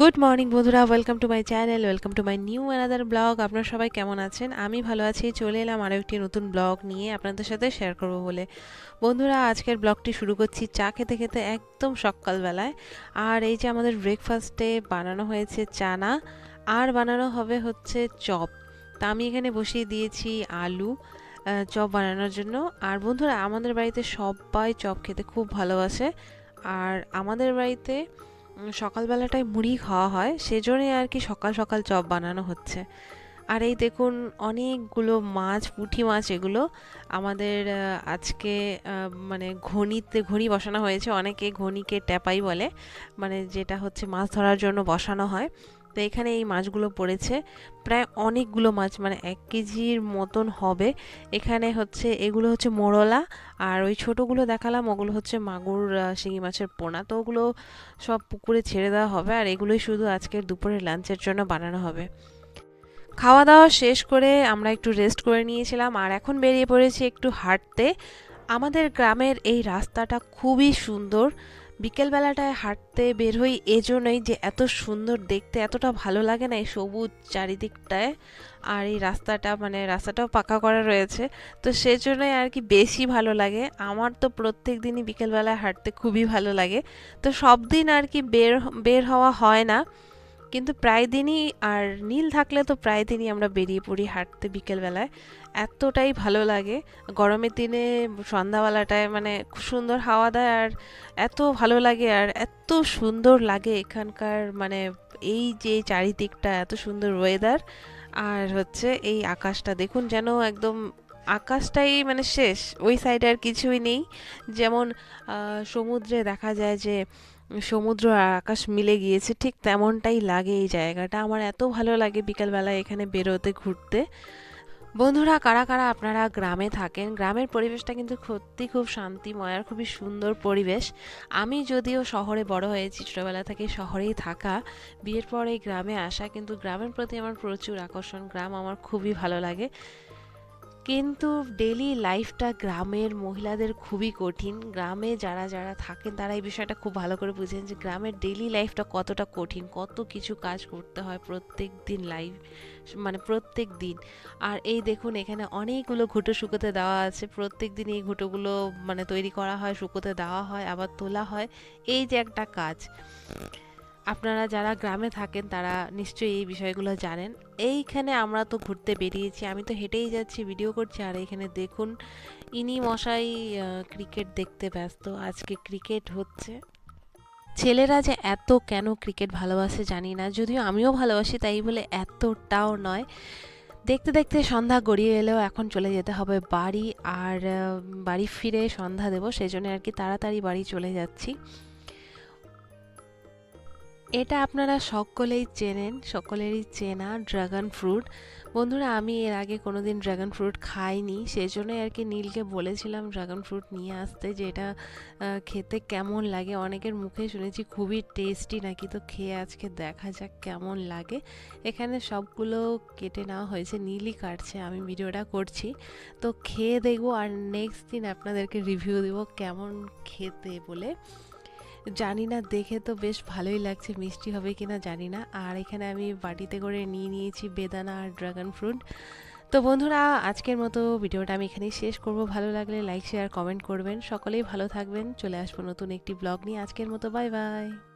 Good morning বন্ধুরা। Welcome to my channel welcome to my new another blog আপনারা সবাই কেমন আছেন? আমি ভালো আছি। চলে এলাম আরও একটি নতুন ব্লগ নিয়ে আপনাদের সাথে শেয়ার করব বলে। বন্ধুরা, আজকের ব্লগটি শুরু করছি চা খেতে খেতে একদম সকালবেলায়। আর এই যে আমাদের ব্রেকফাস্টে বানানো হয়েছে চানা, আর বানানো হবে হচ্ছে চপ। তা আমি এখানে বসিয়ে দিয়েছি আলু চপ বানানোর জন্য। আর বন্ধুরা, আমাদের বাড়িতে সবাই চপ খেতে খুব ভালোবাসে। আর আমাদের বাড়িতে সকালবেলাটায় মুড়ি খাওয়া হয় সেজন্যে আর কি সকাল সকাল চপ বানানো হচ্ছে। আর এই দেখুন, অনেকগুলো মাছ, পুঁটি মাছ এগুলো আমাদের আজকে মানে ঘনিতে, ঘনি বসানো হয়েছে। অনেকে ঘনিকে ট্যাপাই বলে মানে যেটা হচ্ছে মাছ ধরার জন্য বসানো হয়। তো এখানে এই মাছগুলো পড়েছে। প্রায় অনেকগুলো মাছ মানে এক কেজির মতন হবে। এখানে হচ্ছে, এগুলো হচ্ছে মোড়লা আর ওই ছোটোগুলো দেখালাম, ওগুলো হচ্ছে মাগুর শিঙি মাছের পোনা। তো ওগুলো সব পুকুরে ছেড়ে দেওয়া হবে, আর এগুলোই শুধু আজকের দুপুরের লাঞ্চের জন্য বানানো হবে। খাওয়া দাওয়া শেষ করে আমরা একটু রেস্ট করে নিয়েছিলাম, আর এখন বেরিয়ে পড়েছি একটু হাঁটতে। আমাদের গ্রামের এই রাস্তাটা খুবই সুন্দর বিকেলবেলাটায় হাঁটতে বের হই এজন্যই যে এত সুন্দর দেখতে, এতটা ভালো লাগে না এই সবুজ চারিদিকটায়। আর এই রাস্তাটা মানে রাস্তাটাও পাকা করা রয়েছে। তো সেজন্যই আর কি বেশি ভালো লাগে। আমার তো প্রত্যেক দিনই বিকেলবেলায় হাঁটতে খুবই ভালো লাগে। তো সব দিন আর কি বের বের হওয়া হয় না। কিন্তু প্রায় দিনই আর নীল থাকলে তো প্রায় দিনই আমরা বেরিয়ে পড়ি হাঁটতে বিকেলবেলায়। এতটাই ভালো লাগে। গরমের দিনে সন্ধ্যাবেলাটায় মানে খুব সুন্দর হাওয়া দেয় আর এত ভালো লাগে আর এত সুন্দর লাগে এখানকার মানে এই যে চারিদিকটা, এত সুন্দর ওয়েদার আর হচ্ছে এই আকাশটা। দেখুন যেন একদম আকাশটাই মানে শেষ। ওই সাইডে আর কিছুই নেই। যেমন সমুদ্রে দেখা যায় যে সমুদ্র আর আকাশ মিলে গিয়েছে, ঠিক তেমনটাই লাগে এই জায়গাটা। আমার এত ভালো লাগে বিকালবেলা এখানে বেরোতে, ঘুরতে। বন্ধুরা, কারা কারা আপনারা গ্রামে থাকেন, গ্রামের পরিবেশটা কিন্তু সত্যি খুব শান্তিময় আর খুবই সুন্দর পরিবেশ। আমি যদিও শহরে বড় হয়েছি, ছোটোবেলা থেকে শহরেই থাকা, বিয়ের পরে গ্রামে আসা, কিন্তু গ্রামের প্রতি আমার প্রচুর আকর্ষণ, গ্রাম আমার খুবই ভালো লাগে। কিন্তু ডেলি লাইফটা গ্রামের মহিলাদের খুবই কঠিন। গ্রামে যারা যারা থাকেন, তারা এই বিষয়টা খুব ভালো করে বুঝেন যে গ্রামের ডেলি লাইফটা কতটা কঠিন, কত কিছু কাজ করতে হয় প্রত্যেক দিন লাইফ মানে প্রত্যেক দিন। আর এই দেখুন, এখানে অনেকগুলো ঘুঁটো শুকোতে দেওয়া আছে। প্রত্যেক দিন এই ঘুঁটোগুলো মানে তৈরি করা হয়, শুকোতে দেওয়া হয়, আবার তোলা হয়। এই যে একটা কাজ। আপনারা যারা গ্রামে থাকেন, তারা নিশ্চয়ই এই বিষয়গুলো জানেন। এইখানে আমরা তো ঘুরতে বেরিয়েছি, আমি তো হেঁটেই যাচ্ছি ভিডিও করছি, আর এখানে দেখুন, ইনি মশাই ক্রিকেট দেখতে ব্যস্ত, আজকে ক্রিকেট হচ্ছে। ছেলেরা যে এত কেন ক্রিকেট ভালোবাসে জানি না, যদিও আমিও ভালোবাসি তাই বলে এতটাও নয়। দেখতে দেখতে সন্ধ্যা গড়িয়ে এলেও এখন চলে যেতে হবে বাড়ি, আর বাড়ি ফিরে সন্ধ্যা দেবো সেই জন্য আর কি তাড়াতাড়ি বাড়ি চলে যাচ্ছি। এটা আপনারা সকলেই চেনেন, সকলেরই চেনা ড্রাগন ফ্রুট বন্ধুরা, আমি এর আগে কোনো দিন ড্রাগন ফ্রুট খাইনি সেই জন্যই আর কি নীলকে বলেছিলাম ড্রাগন ফ্রুট নিয়ে আসতে যে এটা খেতে কেমন লাগে। অনেকের মুখে শুনেছি খুবই টেস্টি নাকি, তো খেয়ে আজকে দেখা যাক কেমন লাগে। এখানে সবগুলো কেটে নেওয়া হয়েছে, নীলই কাটছে, আমি ভিডিওটা করছি। তো খেয়ে দেখব আর নেক্সট দিন আপনাদেরকে রিভিউ দেবো কেমন খেতে বলে। জানি না, দেখে তো বেশ ভালোই লাগছে, মিষ্টি হবে কি না জানি না। আর এখানে আমি বাটিতে করে নিয়ে নিয়েছি বেদানা আর ড্রাগন ফ্রুট। তো বন্ধুরা, আজকের মতো ভিডিওটা আমি এখানেই শেষ করব। ভালো লাগলে লাইক শেয়ার কমেন্ট করবেন। সকলেই ভালো থাকবেন। চলে আসব নতুন একটি ব্লগ নিয়ে। আজকের মতো বাই বাই